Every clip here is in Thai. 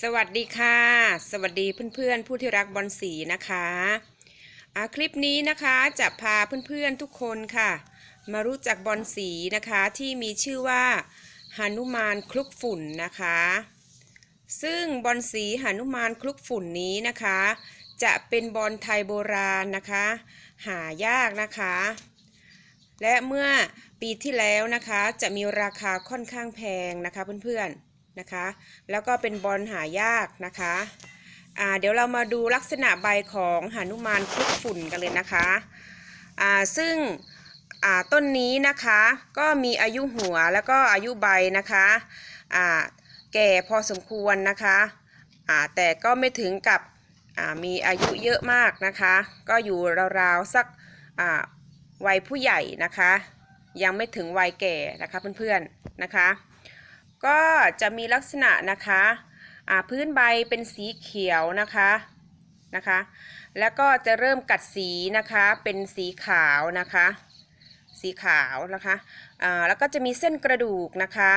สวัสดีค่ะ สวัสดีเพื่อนๆ ผู้ที่รักบอลสีนะคะอาคลิปนี้นะคะจะพาเพื่อนๆทุกคนค่ะ มารู้จักบอลสีนะคะที่มีชื่อว่าหานุมานคลุกฝุ่นนะคะ ซึ่งบอลสีหานุมานคลุกฝุ่นนี้นะคะ จะเป็นบอลไทยโบราณนะคะ หายากนะคะ และเมื่อปีที่แล้วนะคะจะมีราคาค่อนข้างแพงนะคะเพื่อนๆ นะคะ แล้วก็เป็นบอลหายากนะคะอ่าเดี๋ยวเรามาดูลักษณะใบของหานุมานคลุกฝุ่นกันเลยนะคะอ่าซึ่งอ่าต้นนี้นะคะก็มีอายุหัวแล้วก็อายุใบนะคะอ่าแก่พอสมควรนะคะอ่าแต่ก็ไม่ถึงกับอ่ามีอายุเยอะมากนะคะ ก็อยู่ราวๆสักอ่าวัยผู้ใหญ่นะคะ ยังไม่ถึงวัยแก่นะคะเพื่อนๆนะคะ ก็จะมีลักษณะนะคะพื้นใบเป็นสีเขียวนะคะนะคะ แล้วก็จะเริ่มกัดสีนะคะเป็นสีขาวนะคะ สีขาวนะคะอ่าแล้วก็จะมีเส้นกระดูกนะคะ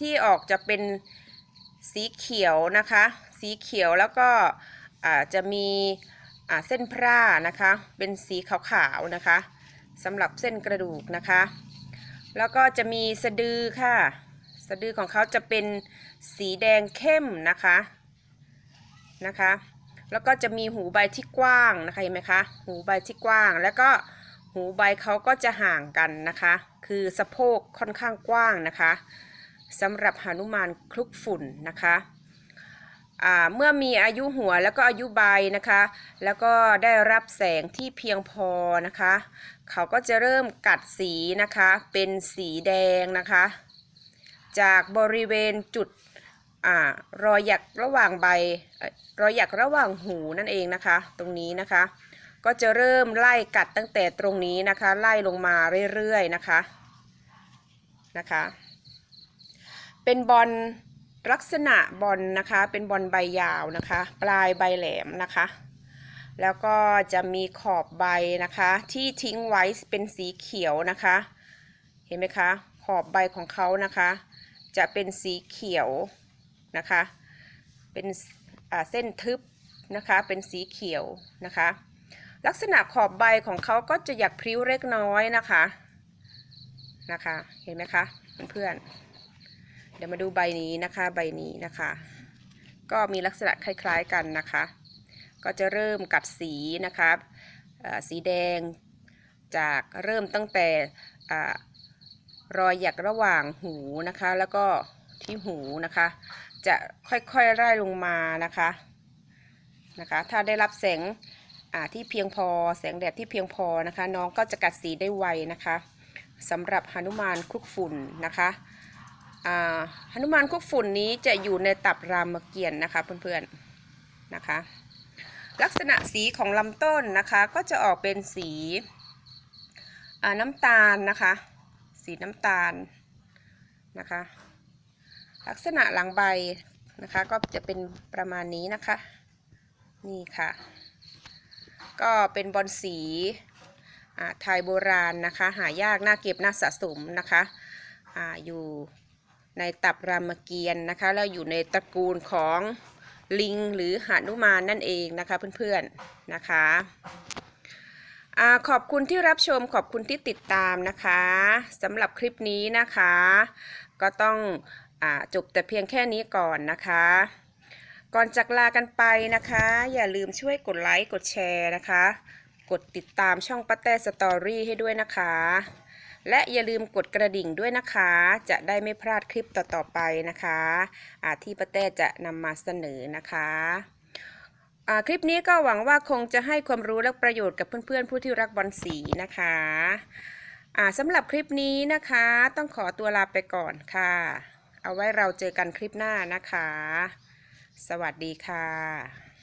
ที่ออกจะเป็นสีเขียวนะคะ สีเขียวแล้วก็จะมีเส้นพร่านะคะ เป็นสีขาวๆนะคะสำหรับเส้นกระดูกนะคะ แล้วก็จะมีสะดือค่ะ สะดือของเขาจะเป็นสีแดงเข้มนะคะนะคะ แล้วก็จะมีหูใบที่กว้างนะคะเห็นไหมคะหูใบที่กว้าง แล้วก็หูใบเขาก็จะห่างกันนะคะ คือสะโพกค่อนข้างกว้างนะคะสำหรับหนุมานคลุกฝุ่นนะคะอ่าเมื่อมีอายุหัวแล้วก็อายุใบนะคะ แล้วก็ได้รับแสงที่เพียงพอนะคะ เขาก็จะเริ่มกัดสีนะคะ เป็นสีแดงนะคะ จากบริเวณจุดอรอยหยักระหว่างใบรอยหยักระหว่างหูนั่นเองนะคะ ตรงนี้นะคะ ก็จะเริ่มไล่กัดตั้งแต่ตรงนี้นะคะ ไล่ลงมาเรื่อยๆนะคะนะคะ เป็นบอลลักษณะบอลนะคะ เป็นบอลใบยาวนะคะ ปลายใบแหลมนะคะ แล้วก็จะมีขอบใบนะคะ ที่ทิ้งไว้เป็นสีเขียวนะคะ เห็นไหมคะ ขอบใบของเขานะคะ จะเป็นสีเขียวนะคะ เป็นเส้นทึบนะคะเป็นสีเขียวนะคะ ลักษณะขอบใบของเขาก็จะหยักพริ้วเล็กน้อยนะคะนะคะเห็นไหมคะเพื่อนๆเดี๋ยวมาดูใบนี้นะคะใบนี้นะคะ ก็มีลักษณะคล้าย ๆกันนะคะ ก็จะเริ่มกัดสีนะคะสีแดงจากเริ่มตั้งแต่ รอยหยักระหว่างหูนะคะ แล้วก็ที่หูนะคะ จะค่อยๆไล่ลงมานะคะนะคะ ถ้าได้รับแสงอ่าที่เพียงพอแสงแดดที่เพียงพอนะคะ น้องก็จะกัดสีได้ไวนะคะสำหรับหนุมานคลุกฝุ่นนะคะอ่าหนุมานคลุกฝุ่นนี้จะอยู่ในตับรามเกียรติ์นะคะเพื่อนๆนะคะ ลักษณะสีของลำต้นนะคะก็จะออกเป็นสีน้ำตาลนะคะ สีน้ำตาลนะคะ ลักษณะหลังใบนะคะ ก็จะเป็นประมาณนี้นะคะ นี่ค่ะ ก็เป็นบอลสีไทยโบราณนะคะ หายากน่าเก็บน่าสะสมนะคะออยู่ในตับรามเกียรติ์นะคะ แล้วอยู่ในตระกูลของลิงหรือหานุมานนั่นเองนะคะเพื่อนๆนะคะ อขอบคุณที่รับชมขอบคุณที่ติดตามนะคะสำหรับคลิปนี้นะคะ ก็ต้องอจบแต่เพียงแค่นี้ก่อนนะคะ ก่อนจากลากันไปนะคะ อย่าลืมช่วยกดไลค์กดแชร์นะคะ กดติดตามช่องป้าแต้สตอรี่ให้ด้วยนะคะ และอย่าลืมกดกระดิ่งด้วยนะคะ จะได้ไม่พลาดคลิปต่อๆไปนะคะอาที่ป้าแต้จะนำมาเสนอนะคะ คลิปนี้ก็หวังว่าคงจะให้ความรู้และประโยชน์กับเพื่อนๆ ผู้ที่รักบอลสีนะคะสำหรับคลิปนี้นะคะ ต้องขอตัวลาไปก่อนค่ะ เอาไว้เราเจอกันคลิปหน้านะคะ สวัสดีค่ะ